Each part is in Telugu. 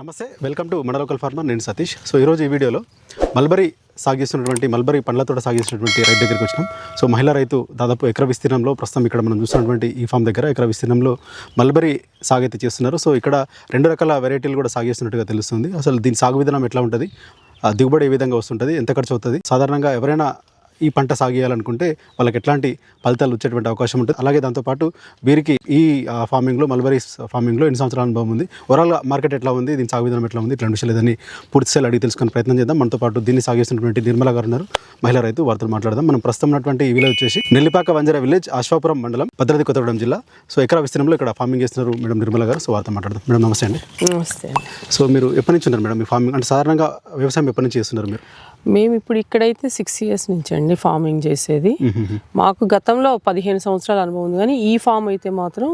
నమస్తే వెల్కమ్ టు మన లోకల్ ఫార్మర్ నేను సతీష్. సో ఈరోజు ఈ వీడియోలో మల్బరీ సాగిస్తున్నటువంటి మల్బరీ పండ్ల తోట సాగిస్తున్నటువంటి రైతు దగ్గరికి వచ్చినాం. సో మహిళా రైతు దాదాపు ఎకర విస్తీర్ణంలో ప్రస్తుతం ఇక్కడ మనం చూస్తున్నటువంటి ఈ ఫామ్ దగ్గర ఎకర విస్తీర్ణంలో మల్బరీ సాగు అయితే చేస్తున్నారు. సో ఇక్కడ రెండు రకాల వెరైటీలు కూడా సాగిస్తున్నట్టుగా తెలుస్తుంది. అసలు దీని సాగు విధానం ఎట్లా ఉంటుంది? ఆ దిగుబడి ఏ విధంగా వస్తుంటుంది? ఎంత ఖర్చు అవుతుంది? సాధారణంగా ఎవరైనా ఈ పంట సాగు చేయాలనుకుంటే వాళ్ళకి ఎట్లాంటి ఫలితాలు వచ్చేటువంటి అవకాశం ఉంటుంది. అలాగే దాంతోపాటు వీరికి ఈ ఫార్మింగ్లో మల్బరీస్ ఫార్మింగ్లో ఎన్ని సంవత్సరాల అనుభవం ఉంది? ఓవరాల్ మార్కెట్ ఎట్లా ఉంది? దీని సాగు విధానం ఎట్లా ఉంది? ఇట్లాంటి విషయాలు ఏదని పూర్తి స్థాయిలో అడిగి తెలుసుకునే ప్రయత్నం చేద్దాం. మనతో పాటు దీన్ని సాగిస్తున్నటువంటి నిర్మల గారు ఉన్నారు. మహిళా రైతు వారితో మాట్లాడదాం. మనం ప్రస్తుతం ఉన్నటువంటి ఈ విలేజ్ వచ్చేసి నెల్లిపాక వంజర విలేజ్ అశ్వాపురం మండలం భద్రాద్రి కొత్తగూడెం జిల్లా. సో ఎకరా విస్తీర్ణంలో ఇక్కడ ఫార్మింగ్ చేస్తున్నారు మేడం నిర్మల గారు. సో వారితో మాట్లాడదాం. మేడం నమస్తే అండి. నమస్తే సో మీరు ఎప్పటి నుంచి ఉన్నారు మేడం మీ ఫార్మింగ్ అంటే సాధారణంగా వ్యవసాయం ఎప్పటి నుంచి చేస్తున్నారు మీరు? మేము ఇప్పుడు ఇక్కడైతే సిక్స్ ఇయర్స్ నుంచి అండి ఫార్మింగ్ చేసేది. మాకు గతంలో పదిహేను సంవత్సరాల అనుభవం ఉంది కానీ ఈ ఫామ్ అయితే మాత్రం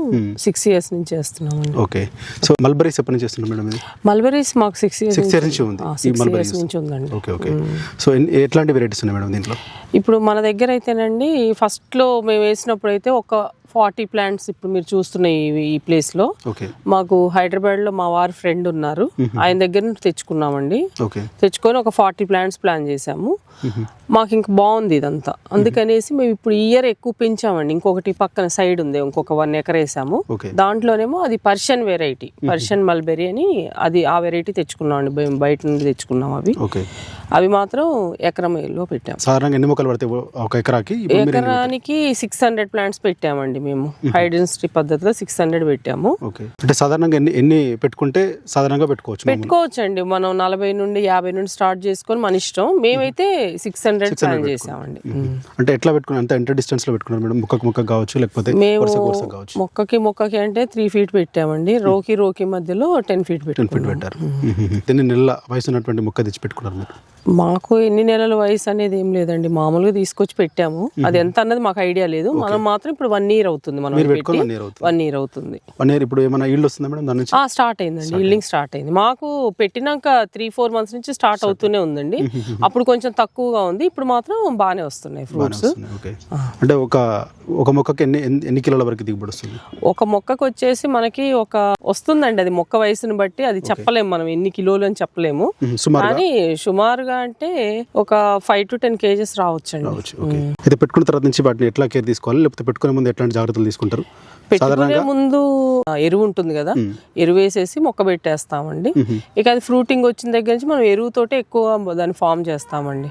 సిక్స్ ఇయర్స్ నుంచి చేస్తున్నామండి. ఓకే. సో మల్బరీస్ ఎప్పటి నుంచి చేస్తున్నారు మేడం మల్బరీస్ మాకు సిక్స్ ఇయర్స్ సిక్స్ ఇయర్స్ నుంచి ఉంది. సిక్స్ మల్బరీస్ ఇయర్స్ నుంచి ఉందండి. Okay okay. సో ఎట్లాంటి వెరైటీస్ ఉన్నాయి మేడం దీంట్లో? ఇప్పుడు మన దగ్గర అయితేనండి ఫస్ట్లో మేము వేసినప్పుడు అయితే ఒక ఫార్టీ ప్లాంట్స్ ఇప్పుడు మీరు చూస్తున్న ఈ- ప్లేస్లో మాకు హైదరాబాద్లో మా వారి ఫ్రెండ్ ఉన్నారు. ఆయన దగ్గర నుంచి తెచ్చుకున్నామండి. తెచ్చుకొని ఒక ఫార్టీ ప్లాంట్స్ ప్లాన్ చేసాము మాకు ఇంక బాగుంది ఇదంతా. అందుకనేసి మేము ఇప్పుడు ఈ ఇయర్ ఎక్కువ పెంచామండి. ఇంకొకటి పక్కన సైడ్ ఉంది ఇంకొక వన్ ఎకర్ వేసాము. దాంట్లోనేమో అది పర్షియన్ వెరైటీ పర్షియన్ మల్బెరీ అని అది ఆ వెరైటీ తెచ్చుకున్నాం అండి మేము బయట నుండి తెచ్చుకున్నాం అవి. అవి మాత్రం ఎకరంలో పెట్టాం. సాధారణంగా ఎన్ని మొక్కలు పడతాయి? ఒక ఎకరాకి? ఎకరానికి సిక్స్ హండ్రెడ్ ప్లాంట్స్ పెట్టామండి మేము. హైడెన్సిటీ పద్ధతిలో సిక్స్ హండ్రెడ్ పెట్టాము. ఓకే. అంటే సాధారణంగా ఎన్ని ఎన్ని పెట్టుకుంటే సాధారణంగా పెట్టుకోవచ్చు. పెట్టుకోవచ్చు అండి మనం నలభై నుండి యాభై నుండి స్టార్ట్ చేసుకొని మన ఇష్టం. మేమైతే సిక్స్ హండ్రెడ్ ప్లాన్ చేసామండి. అంటే ఎట్లా పెట్టుకున్నారు అంటే ఎంత డిస్టెన్స్లో పెట్టుకున్నారు మేడం? ముక్కకు ముక్క కావచ్చు లేకపోతే మేము మొక్కకి మొక్కకి అంటే త్రీ ఫీట్ పెట్టామండి. రోకి రోకి మధ్యలో టెన్ ఫీట్ టెన్ ఫీట్ పెట్టాం పెట్టారు. దీన్ని నెలల వయసు ఉన్నటువంటి మొక్క తెచ్చి పెట్టుకున్నారు మీరు? మాకు ఎన్ని నెలల వయసు అనేది ఏం లేదండి. మామూలుగా తీసుకొచ్చి పెట్టాము. అది ఎంత అన్నది మాకు ఐడియా లేదు. మనం మాత్రం ఇప్పుడు వన్ ఇయర్ అవుతుంది మనం వన్ ఇయర్ అవుతుంది. వన్ ఇయర్ ఇప్పుడు ఏమైనా ఈల్డ్ వస్తుందా మేడం? దాని నుంచి? ఆ స్టార్ట్ అయిందండి. ఇల్లింగ్ స్టార్ట్ అయింది. మాకు పెట్టినాక త్రీ ఫోర్ మంత్స్ నుంచి స్టార్ట్ అవుతూనే ఉందండి. అప్పుడు కొంచెం తక్కువగా ఉంది. ఇప్పుడు మాత్రం బాగానే వస్తున్నాయి ఫ్రూట్స్ అంటే ఒక ఒక మొక్కకి ఎన్ని ఎన్ని- కిలోల వరకు దిగుబడి వస్తుంది? ఒక మొక్కకు వచ్చేసి మనకి ఒక వస్తుందండి అది మొక్క వయసుని బట్టి. అది చెప్పలేము మనం ఎన్ని కిలోలు అని చెప్పలేము. కానీ సుమారుగా అంటే ఒక ఫైవ్ టు టెన్ కేజెస్ రావచ్చండి. రావచ్చు ఓకే. అయితే పెట్టుకున్న తర్వాత నుంచి వాటిని ఎట్లా కేర్ తీసుకోవాలి? లేకపోతే పెట్టుకునే ముందు ఎట్లాంటి జాగ్రత్తలు తీసుకుంటారు? పెట్టుకునే ముందు ఎరువు ఉంటుంది కదా? ఎరువు వేసేసి మొక్క పెట్టేస్తామండి. ఇక అది ఫ్రూటింగ్ వచ్చిన దగ్గర నుంచి మనం ఎరువుతోటే ఎక్కువ దాన్ని ఫామ్ చేస్తామండి.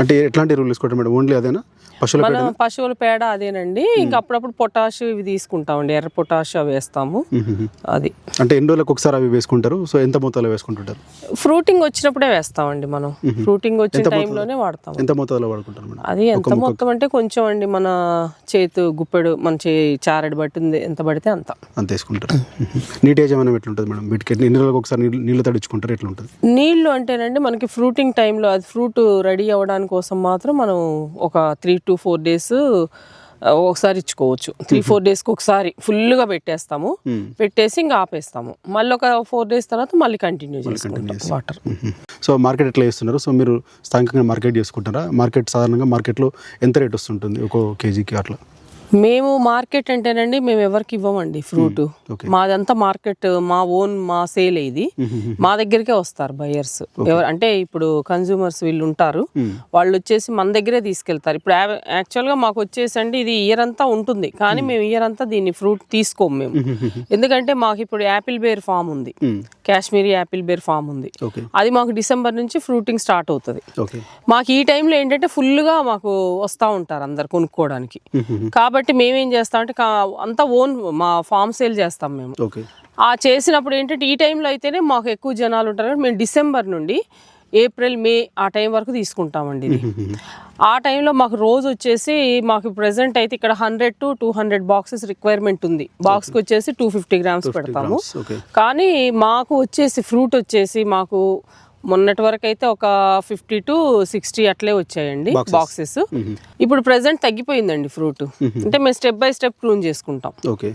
అంటే ఎట్లాంటి రూల్ తీసుకుంటారు మేడం? ఓన్లీ అదేనా? పశువుల మన పశువుల పేడ అదేనండి. ఇంకా అప్పుడప్పుడు పొటాష్ ఇవి తీసుకుంటామండి. ఎర్ర పొటాష్ అవి వేస్తాము. అది. అంటే ఎన్ని రోజులకు ఒకసారి అవి వేసుకుంటారు? సో ఎంత మొత్తంలో వేసుకుంటుంటారు? ఫ్రూటింగ్ వచ్చినప్పుడే వేస్తామండి మనం. ఫ్రూటింగ్ వచ్చిన టైంలోనే వాడతాం ఎంత మొత్తంలో వాడుకుంటారు మేడం? అది ఎంత మొత్తం అంటే కొంచెం అండి మన చేతు గుప్పెడు మన చే చారడి బట్టి ఉంది. ఎంత పడితే అంత. అంత వేసుకుంటారు. నీటి యజమానం ఎట్లుంటుంది మేడం? వీటికి ఎన్ని రోజులకు ఒకసారి నీళ్ళు నీళ్ళు తడుచుకుంటారు ఎట్లా ఉంటుంది నీళ్ళు అంటేనండి మనకి ఫ్రూటింగ్ టైంలో అది ఫ్రూట్ రెడీ అవ్వడానికి కోసం మాత్రం మనం ఒక త్రీ టు ఫోర్ డేస్ ఒకసారి ఇచ్చుకోవచ్చు. త్రీ ఫోర్ డేస్కి ఒకసారి ఫుల్గా పెట్టేస్తాము. పెట్టేసి ఇంకా ఆపేస్తాము. మళ్ళీ ఒక ఫోర్ డేస్ తర్వాత మళ్ళీ కంటిన్యూ చేసుకుంటాం వాటర్ సో మార్కెట్ ఎట్లా చేస్తున్నారు? సో మీరు స్థానికంగా మార్కెట్ చేసుకుంటారా? మార్కెట్ సాధారణంగా మార్కెట్లో ఎంత రేట్ వస్తుంటుంది? ఒక కేజీకి అట్లా. మేము మార్కెట్ అంటేనండి మేము ఎవరికి ఇవ్వమండి ఫ్రూట్. ఓకే. మాదంతా మార్కెట్ మా ఓన్ మా సేల్ ఇది. మా దగ్గరికే వస్తారు బయర్స్. ఎవరు అంటే ఇప్పుడు కన్జ్యూమర్స్ వీళ్ళు ఉంటారు. వాళ్ళు వచ్చేసి మన దగ్గరే తీసుకెళ్తారు. ఇప్పుడు యాక్చువల్గా మాకు వచ్చేసి అండి ఇది ఇయర్ అంతా ఉంటుంది. కానీ మేము ఇయర్ అంతా దీన్ని ఫ్రూట్ తీసుకోము మేము. ఎందుకంటే మాకు ఇప్పుడు యాపిల్ బేర్ ఫామ్ ఉంది. కాశ్మీరీ యాపిల్ బేర్ ఫామ్ ఉంది. అది మాకు డిసెంబర్ నుంచి ఫ్రూటింగ్ స్టార్ట్ అవుతుంది. మాకు ఈ టైంలో ఏంటంటే ఫుల్గా మాకు వస్తూ ఉంటారు అందరు కొనుక్కోవడానికి. కాబట్టి మేమేం చేస్తామంటే కా- అంతా ఓన్ మా ఫామ్ సేల్ చేస్తాం మేము. ఓకే. ఆ చేసినప్పుడు ఏంటంటే ఈ టైంలో అయితేనే మాకు ఎక్కువ జనాలు ఉంటారు. కాబట్టి మేము డిసెంబర్ నుండి ఏప్రిల్ మే ఆ టైం వరకు తీసుకుంటామండి ఇది. ఆ టైంలో మాకు రోజు వచ్చేసి మాకు ప్రెసెంట్ అయితే ఇక్కడ hundred to two hundred boxes requirement ఉంది. బాక్స్కి వచ్చేసి టూ ఫిఫ్టీ గ్రామ్స్ పెడతాము. కానీ మాకు వచ్చేసి ఫ్రూట్ వచ్చేసి మాకు మొన్నటి వరకు అయితే ఒక ఫిఫ్టీ టు సిక్స్టీ అట్లే వచ్చాయండి బాక్సెస్. ఇప్పుడు ప్రెసెంట్ తగ్గిపోయిందండి ఫ్రూట్. అంటే మేము స్టెప్ బై స్టెప్ ప్రూన్ చేసుకుంటాం. ఓకే.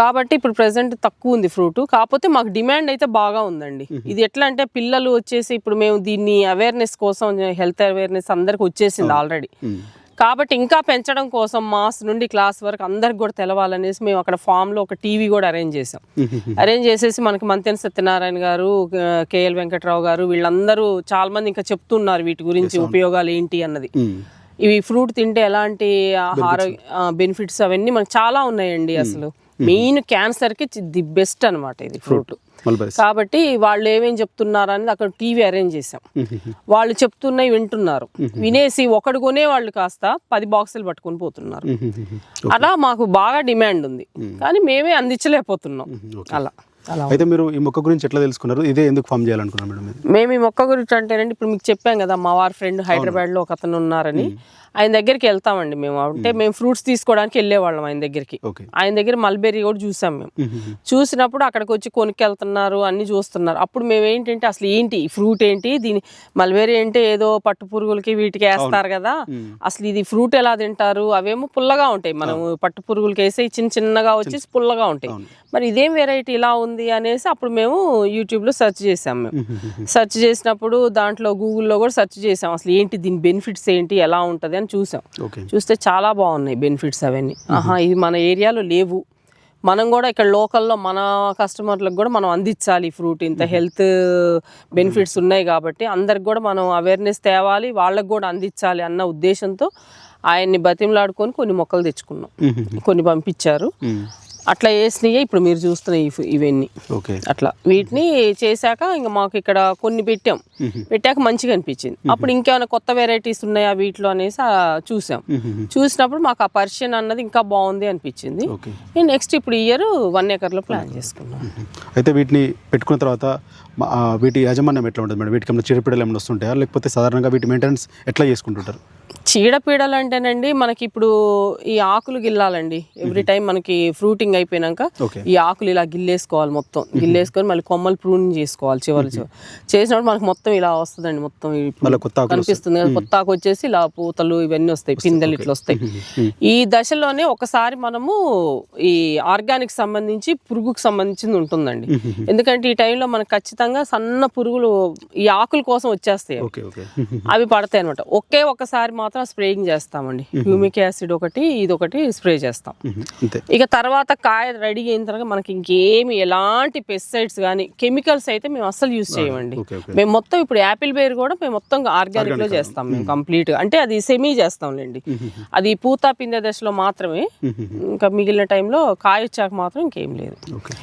కాబట్టి ఇప్పుడు ప్రెసెంట్ తక్కువ ఉంది ఫ్రూట్. కాకపోతే మాకు డిమాండ్ అయితే బాగా ఉందండి. ఇది ఎట్లా అంటే పిల్లలు వచ్చేసి ఇప్పుడు మేము దీన్ని అవేర్నెస్ కోసం హెల్త్ అవేర్నెస్ అందరికి వచ్చేసింది ఆల్రెడీ కాబట్టి ఇంకా పెంచడం కోసం మాస్ నుండి క్లాస్ వరకు అందరికి కూడా తెలవాలనేసి మేము అక్కడ ఫామ్లో ఒక టీవీ కూడా అరేంజ్ చేసాం అరేంజ్ చేసేసి మనకి మంతెన సత్యనారాయణ గారు కేఎల్ వెంకట్రావు గారు వీళ్ళందరూ చాలా మంది ఇంకా చెప్తున్నారు వీటి గురించి ఉపయోగాలు ఏంటి అన్నది. మ్మ్. ఇవి ఫ్రూట్ తింటే ఎలాంటి ఆరోగ్య బెనిఫిట్స్ అవన్నీ మనకు చాలా ఉన్నాయండి అసలు. మెయిన్ క్యాన్సర్కి ది బెస్ట్ అన్నమాట ఇది ఫ్రూట్ కాబట్టి వాళ్ళు ఏమేం చెప్తున్నారు అనేది అక్కడ టీవీ అరేంజ్ చేసాం వాళ్ళు చెప్తున్నవి వింటున్నారు. వినేసి ఒకడు కొనే వాళ్ళు కాస్త పది బాక్సులు పట్టుకొని పోతున్నారు. అలా మాకు బాగా డిమాండ్ ఉంది. కానీ మేమే అందించలేకపోతున్నాం. అలా అయితే మీరు ఈ మొక్క గురించి ఎట్లా తెలుసుకున్నారు? ఇదే ఎందుకు ఫామ్ చేయాలనుకున్నారు మేడం మేము ఈ మొక్క గురించి అంటేనండి ఇప్పుడు మీకు చెప్పాం కదా మా వారి ఫ్రెండ్ హైదరాబాద్లో ఒక అతను ఉన్నారని. ఆయన దగ్గరికి వెళ్తామండి మేము. అంటే మేము. ఫ్రూట్స్ తీసుకోవడానికి వెళ్ళేవాళ్ళం ఆయన దగ్గరికి. ఆయన దగ్గర మల్బెర్రీ కూడా చూసాం మేము. చూసినప్పుడు అక్కడికి వచ్చి కొనుక్కెళ్తున్నారు అన్ని చూస్తున్నారు. అప్పుడు మేము ఏంటంటే అసలు ఏంటి ఫ్రూట్ ఏంటి? దీని మల్బెర్రీ అంటే ఏదో పట్టు పురుగులకి వీటికి వేస్తారు కదా. అసలు ఇది ఫ్రూట్ ఎలా తింటారు? అవేమో పుల్లగా ఉంటాయి. మనం పట్టు పురుగులకి వేసి చిన్న చిన్నగా వచ్చి పుల్లగా ఉంటాయి. మరి ఇదేం వెరైటీ ఇలా ఉంది అనేసి అప్పుడు మేము యూట్యూబ్లో సెర్చ్ చేసాం మేము. సెర్చ్ చేసినప్పుడు దాంట్లో గూగుల్లో కూడా సెర్చ్ చేసాం అసలు ఏంటి దీని బెనిఫిట్స్ ఏంటి? ఎలా ఉంటది? అని చూసాం. చూస్తే చాలా బాగున్నాయి బెనిఫిట్స్ అవన్నీ. ఆహా ఇది మన ఏరియాలో లేవు. మనం కూడా ఇక్కడ లోకల్లో మన కస్టమర్లకు కూడా మనం అందించాలి ఫ్రూట్. ఇంత హెల్త్ బెనిఫిట్స్ ఉన్నాయి కాబట్టి అందరికి కూడా మనం అవేర్నెస్ తేవాలి వాళ్ళకి కూడా అందించాలి అన్న ఉద్దేశంతో ఆయన్ని బతిమలాడుకొని కొన్ని మొక్కలు తెచ్చుకున్నాం. కొన్ని పంపించారు. అట్లా వేసినాయి ఇప్పుడు మీరు చూస్తున్న ఇవి- ఇవన్నీ. ఓకే. అట్లా. వీటిని చేశాక ఇంకా మాకు ఇక్కడ కొన్ని పెట్టాం. పెట్టాక మంచిగా అనిపించింది. అప్పుడు ఇంకేమైనా కొత్త వెరైటీస్ ఉన్నాయా వీటిలో అనేసి చూసాం. చూసినప్పుడు మాకు ఆ పర్షియన్ అన్నది ఇంకా బాగుంది అనిపించింది. ఓకే. నెక్స్ట్ ఇప్పుడు ఇయర్ వన్ ఎకర్లో ప్లాన్ చేసుకున్నాం. అయితే వీటిని పెట్టుకున్న తర్వాత వీటి యాజమాన్యం ఎట్లా ఉంటుంది మేడం? వీటికి ఏమైనా చీడపీడలు ఏమైనా వస్తుంటాయా? లేకపోతే సాధారణంగా వీటి మెయింటెనెన్స్ ఎట్లా చేసుకుంటుంటారు? చీడపీడలు అంటేనండి మనకి ఇప్పుడు ఈ ఆకులు గిల్లాలండి. ఎవ్రీ టైం మనకి ఫ్రూటింగ్ అయిపోయినాక ఓకే. ఈ ఆకులు ఇలా గిల్లేసుకోవాలి మొత్తం. గిల్లేసుకొని మళ్ళీ కొమ్మలు ప్రూనింగ్ చేసుకోవాలి చివరి చివరి. చేసినప్పుడు మనకి మొత్తం ఇలా వస్తుందండి మొత్తం కనిపిస్తుంది కదా కొత్త ఆకు వచ్చేసి ఇలా పూతలు ఇవన్నీ వస్తాయి పిందెలు ఇట్లా వస్తాయి. ఈ దశలోనే ఒకసారి మనము ఈ ఆర్గానిక్ సంబంధించి పురుగుకు సంబంధించింది ఉంటుందండి. ఎందుకంటే ఈ టైంలో మనకు ఖచ్చితంగా సన్న పురుగులు ఈ ఆకుల కోసం వచ్చేస్తాయి అవి. పడతాయి అనమాట ఒకే ఒకసారి మాత్రం స్ప్రేయింగ్ చేస్తామండి. హ్యూమిక్ యాసిడ్ ఒకటి ఇది ఒకటి స్ప్రే చేస్తాం. ఇక తర్వాత కాయ రెడీ అయిన తర్వాత మనకి ఇంకేమి ఎలాంటి పెస్టిసైడ్స్ కానీ కెమికల్స్ అయితే మేము అస్సలు యూజ్ చేయమండి. మేము మొత్తం ఇప్పుడు యాపిల్ బేర్ కూడా మేము మొత్తం ఆర్గానిక్లో చేస్తాం మేము కంప్లీట్ అంటే అది సెమీ చేస్తాంలేండి. అది పూత పిందె దశలో మాత్రమే ఇంకా మిగిలిన టైంలో కాయ వచ్చాక మాత్రం ఇంకేం లేదు.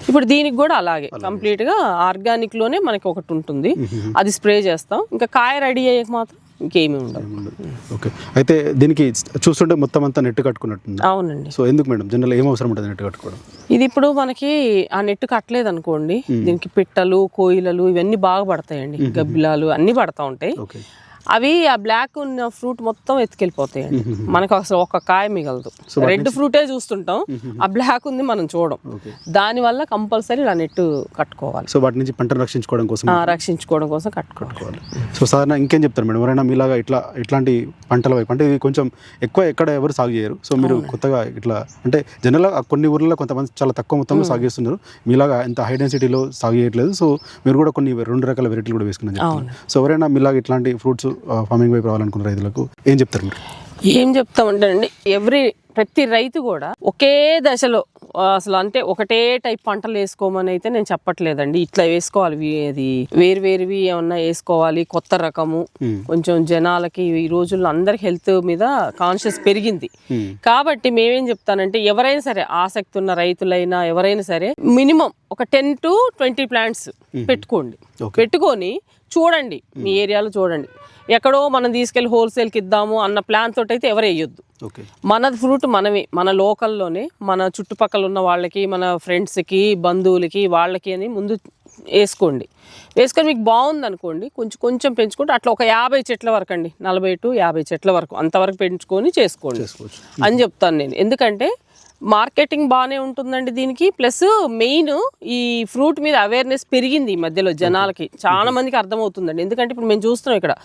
ఇప్పుడు దీనికి కూడా అలాగే కంప్లీట్గా ఆర్గానిక్లోనే మనకి ఒకటి ఉంటుంది. అది స్ప్రే చేస్తాం. ఇంకా కాయ రెడీ అయ్యాక మాత్రం ఇంకేమీ ఉండదు ఓకే. అయితే దీనికి చూస్తుంటే మొత్తం అంతా నెట్ కట్టుకున్నట్టుంది? అవునండి. సో ఎందుకు మేడం? జనరల్ ఏం అవసరం ఉంటుంది నెట్ కట్టుకోవడం? ఇది ఇప్పుడు మనకి ఆ నెట్ కట్టలేదు అనుకోండి దీనికి పిట్టలు కోయిలలు ఇవన్నీ బాగా పడతాయండి. గబ్బిలాలు అన్ని పడతా ఉంటాయి. ఓకే. అవి ఆ బ్లాక్ ఉన్న ఫ్రూట్ మొత్తం ఎత్తుకెళ్ళిపోతాయండి. మనకు అసలు ఒక కాయ మిగలదు. రెడ్ ఫ్రూటే చూస్తుంటాం. ఆ బ్లాక్ ఉంది మనం చూడం. దాని వల్ల కంపల్సరీ ఇలా నెట్ కట్టుకోవాలి. సో వాటి నుంచి పంటను రక్షించుకోవడం కోసం ఆ, రక్షించుకోవడం కోసం కట్టుకోవాలి. సో సాధారణ ఇంకేం చెప్తారు మేడం? ఎవరైనా మీలాగా ఇట్లా ఇట్లాంటి పంటల వైపు అంటే ఇది కొంచెం ఎక్కువ ఎక్కడ ఎవరు సాగు చేయరు. సో మీరు కొత్తగా ఇట్లా అంటే జనరల్గా కొన్ని ఊర్లలో కొంతమంది చాలా తక్కువ మొత్తంలో సాగు చేస్తున్నారు. మీలాగా ఇంత హై డెన్సిటీలో సాగు చేయట్లేదు. సో మీరు కూడా కొన్ని రెండు రకాల వెరైటీలు కూడా వేసుకున్నారు. సో ఎవరైనా మీలాగా ఇట్లాంటి ఫ్రూట్స్ ఫార్మింగ్ వైపు రావాలనుకున్న రైతులకు ఏం చెప్తారు మీరు? ఏం చెప్తామంటే అండి ఎవ్రీ ప్రతి రైతు కూడా ఒకే దశలో అసలు అంటే ఒకటే టైప్ పంటలు వేసుకోమని అయితే నేను చెప్పట్లేదండి. ఇట్లా వేసుకోవాలి ఇది వేరు వేరువి ఏమన్నా వేసుకోవాలి కొత్త రకము. కొంచెం జనాలకి ఈ రోజుల్లో అందరికి హెల్త్ మీద కాన్షియస్ పెరిగింది. కాబట్టి మేమేం చెప్తానంటే ఎవరైనా సరే ఆసక్తి ఉన్న రైతులైనా ఎవరైనా సరే మినిమం ఒక టెన్ టు ట్వంటీ ప్లాంట్స్ పెట్టుకోండి. పెట్టుకొని చూడండి మీ ఏరియాలో చూడండి. ఎక్కడో మనం తీసుకెళ్ళి హోల్సేల్కి ఇద్దాము అన్న ప్లాన్ తోటి అయితే ఎవరు వేయొద్దు. మన ఫ్రూట్ మనమే మన లోకల్లోనే మన చుట్టుపక్కల ఉన్న వాళ్ళకి మన ఫ్రెండ్స్కి బంధువులకి వాళ్ళకి అని ముందు వేసుకోండి. వేసుకొని మీకు బాగుంది అనుకోండి కొంచెం కొంచెం పెంచుకుంటే అట్లా ఒక యాభై చెట్ల వరకు అండి నలభై టు యాభై చెట్ల వరకు అంతవరకు పెంచుకొని చేసుకోండి. అని చెప్తాను నేను. ఎందుకంటే మార్కెటింగ్ బాగానే ఉంటుందండి దీనికి ప్లస్ మెయిన్ ఈ ఫ్రూట్ మీద అవేర్నెస్ పెరిగింది ఈ మధ్యలో జనాలకి. చాలా మందికి అర్థమవుతుందండి. ఎందుకంటే ఇప్పుడు మేము చూస్తున్నాం ఇక్కడ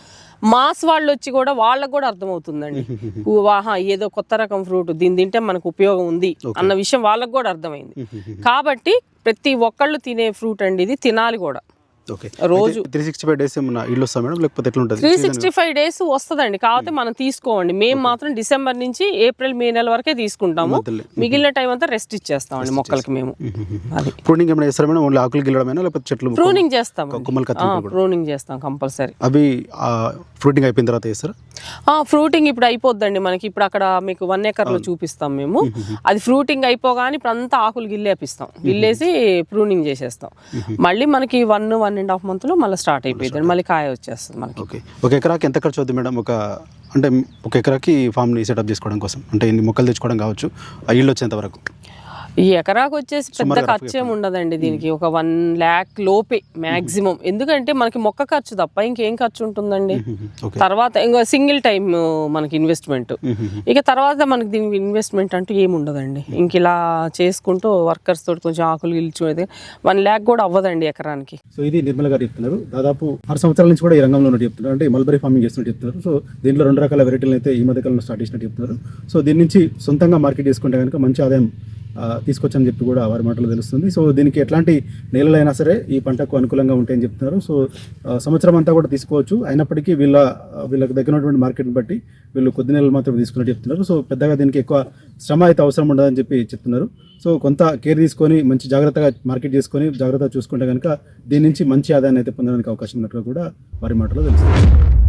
మాస్ వాళ్ళు వచ్చి కూడా వాళ్ళకు కూడా అర్థమవుతుందండి. వాహా ఏదో కొత్త రకం ఫ్రూట్ దీని తింటే మనకు ఉపయోగం ఉంది అన్న విషయం వాళ్ళకు కూడా అర్థమైంది. కాబట్టి ప్రతి ఒక్కళ్ళు తినే ఫ్రూట్ అండి ఇది తినాలి కూడా. రోజు త్రీ సిక్స్టీ ఫైవ్ డేస్ ఏమన్నా ఇల్లు వస్తా మేడం? లేకపోతే ఎట్లా ఉంటుంది త్రీ సిక్స్టీ ఫైవ్ డేస్ వస్తుందండి. కాకపోతే మనం తీసుకోండి మేము మాత్రం డిసెంబర్ నుంచి ఏప్రిల్ మే నెల వరకే తీసుకుంటాము. మధ్యలో. మిగిలిన టైం అంతా రెస్ట్ ఇచ్చేస్తామండి మొక్కలకి మేము. అది. ప్రూనింగ్ ఏమైనా చేస్తారా మేడం? ఓన్లీ ఆకులు గిల్లడమేనా? లేకపోతే చెట్లు ప్రూనింగ్ చేస్తాం ప్రూనింగ్ చేస్తాం కంపల్సరీ అవి ఫ్రూటింగ్ అయిపోయిన తర్వాత చేస్తారా? ఫ్రూటింగ్ ఇప్పుడు అయిపోద్దండి మనకి. ఇప్పుడు అక్కడ మీకు వన్ ఎకర్లో చూపిస్తాం మేము. అది ఫ్రూటింగ్ అయిపోగానే ఇప్పుడు అంతా ఆకులు గిల్లేపిస్తాం. గిల్లేసి ప్రూనింగ్ చేసేస్తాం. మళ్ళీ మనకి వన్ వన్ అండ్ హాఫ్ మంత్లో మళ్ళీ స్టార్ట్ అయిపోయింది. మళ్ళీ కాయ వచ్చేస్తుంది మనకి. ఓకే. ఒక ఎకరాకి ఎంత ఖర్చు అవుతుంది మేడం? ఒక అంటే ఒక ఎకరాకి ఫామ్ని సెటప్ చేసుకోవడం కోసం. అంటే ఇన్ని మొక్కలు తెచ్చుకోవడం కావచ్చు. ఆ ఇల్లు వచ్చేంత వరకు. ఈ ఎకరాకు వచ్చేసి పెద్ద ఖర్చు ఏమి ఉండదండి దీనికి. ఒక వన్ ల్యాక్ లోపే మాక్సిమం. ఎందుకంటే మనకి మొక్క ఖర్చు తప్ప ఇంకేం ఖర్చు ఉంటుందండి? తర్వాత ఇంకో సింగిల్ టైం మనకి ఇన్వెస్ట్మెంట్. ఇక తర్వాత మనకి దీనికి ఇన్వెస్ట్మెంట్ అంటూ ఏమి ఉండదండి. ఇంక ఇలా చేసుకుంటూ వర్కర్స్ తోటి కొంచెం ఆకులు గిల్చుకునేది వన్ ల్యాక్ కూడా అవ్వదండి ఎకరానికి. సో ఇది నిర్మల గారు చెప్తున్నారు. దాదాపు ఆరు సంవత్సరాల నుంచి కూడా ఈ రంగంలో ఉన్నట్టు చెప్తున్నారు. అంటే మల్బరీ ఫార్మింగ్ చేస్తున్నట్టు చెప్తున్నారు. సో దీంట్లో రెండు రకాల వెరైటీలు అయితే ఈ మధ్య కాలంలో స్టార్ట్ చేసినట్టు చెప్తున్నారు. సో దీని నుంచి సొంతంగా మార్కెట్ చేసుకుంటే కనుక మంచి ఆదాయం తీసుకొచ్చని చెప్పి కూడా వారి మాటలు తెలుస్తుంది. సో దీనికి ఎట్లాంటి నేలలైనా సరే ఈ పంటకు అనుకూలంగా ఉంటాయని చెప్తున్నారు. సో సంవత్సరం అంతా కూడా తీసుకోవచ్చు. అయినప్పటికీ వీళ్ళ వీళ్ళకి దగ్గర ఉన్నటువంటి మార్కెట్ని బట్టి వీళ్ళు కొద్ది నెలలు మాత్రం తీసుకున్నట్టు చెప్తున్నారు. సో పెద్దగా దీనికి ఎక్కువ శ్రమ అయితే అవసరం ఉండదని చెప్పి చెప్తున్నారు. సో కొంత కేర్ తీసుకొని మంచి జాగ్రత్తగా మార్కెట్ చేసుకొని జాగ్రత్తగా చూసుకుంటే కనుక దీని నుంచి మంచి ఆదాయాన్ని అయితే పొందడానికి అవకాశం ఉన్నట్టుగా కూడా వారి మాటలో తెలుస్తుంది.